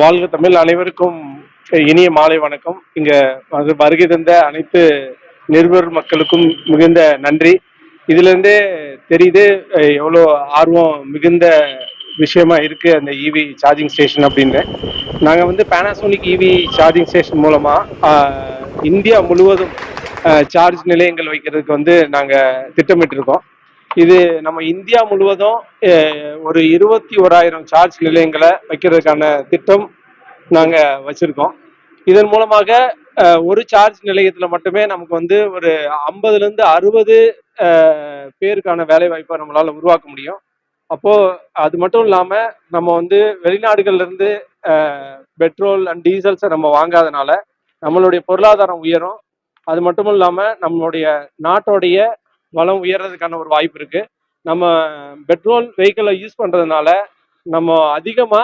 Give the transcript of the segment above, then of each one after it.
வாழ்க தமிழ் அனைவருக்கும் இனிய மாலை வணக்கம். இங்க வருகை தந்த அனைத்து நிருபர் மக்களுக்கும் மிகுந்த நன்றி. இதுல இருந்தே தெரியுது எவ்வளோ ஆர்வம் மிகுந்த விஷயமா இருக்கு அந்த இவி சார்ஜிங் ஸ்டேஷன் அப்படின்னு. நாங்க வந்து பேனாசோனிக் இவி சார்ஜிங் ஸ்டேஷன் மூலமா இந்தியா முழுவதும் சார்ஜ் நிலையங்கள் வைக்கிறதுக்கு வந்து நாங்க திட்டமிட்டு இருக்கோம் இது நம்ம இந்தியா முழுவதும் ஒரு இருபத்தி ஓராயிரம் சார்ஜ் நிலையங்களை வைக்கிறதுக்கான திட்டம் நாங்க வச்சிருக்கோம். இதன் மூலமாக ஒரு சார்ஜ் நிலையத்துல மட்டுமே நமக்கு வந்து ஒரு ஐம்பதுல இருந்து அறுபது பேருக்கான வேலை வாய்ப்பை நம்மளால உருவாக்க முடியும். அப்போ அது மட்டும் இல்லாம நம்ம வந்து வெளிநாடுகள்ல இருந்து பெட்ரோல் அண்ட் டீசல்ஸை நம்ம வாங்காதனால நம்மளுடைய பொருளாதாரம் உயரும். அது மட்டும் இல்லாம நம்மளுடைய நாட்டோடைய வளம் உயர்றதுக்கான ஒரு வாய்ப்பு இருக்கு. நம்ம பெட்ரோல் வெஹிக்கிளை யூஸ் பண்றதுனால நம்ம அதிகமா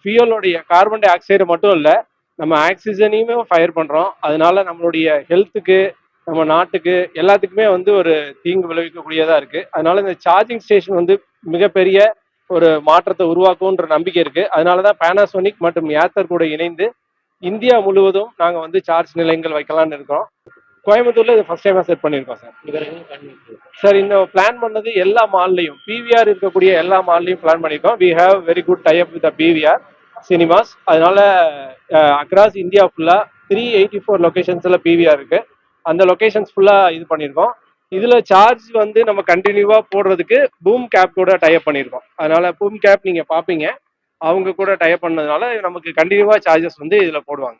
ஃபியூலோடைய கார்பன் டை ஆக்சைடு மட்டும் இல்லை நம்ம ஆக்சிஜனையுமே ஃபயர் பண்றோம். அதனால நம்மளுடைய ஹெல்த்துக்கு நம்ம நாட்டுக்கு எல்லாத்துக்குமே வந்து ஒரு தீங்கு விளைவிக்கக்கூடியதா இருக்கு. அதனால இந்த சார்ஜிங் ஸ்டேஷன் வந்து மிகப்பெரிய ஒரு மாற்றத்தை உருவாக்கும்ன்ற நம்பிக்கை இருக்கு. அதனால தான் பேனாசோனிக் மற்றும் ஏத்தர் கூட இணைந்து இந்தியா முழுவதும் நாங்க வந்து சார்ஜ் நிலையங்கள் வைக்கலாம்னு இருக்கோம். கோயம்புத்தூர்ல இது ஃபர்ஸ்ட் டைமா செட் பண்ணியிருக்கோம் சார் சார் இந்த பிளான் பண்ணது எல்லா மால்லையும் பிவிஆர் இருக்கக்கூடிய எல்லா மால்லையும் பிளான் பண்ணியிருக்கோம். We have very good tie up with PVR Cinemas அதனால அக்ராஸ் இந்தியா ஃபுல்லா த்ரீ எயிட்டி ஃபோர் லொகேஷன்ஸ்ல பிவிஆர் இருக்கு. அந்த லொகேஷன்ஸ் ஃபுல்லா இது பண்ணியிருக்கோம். இதுல சார்ஜ் வந்து நம்ம கண்டினியூவா போடுறதுக்கு பூம் கேப் கூட டைப் பண்ணியிருக்கோம். அதனால பூம் கேப் நீங்க பாப்பீங்க. அவங்க கூட டைப் பண்ணதுனால நமக்கு கண்டினியூவா சார்ஜஸ் வந்து இதுல போடுவாங்க.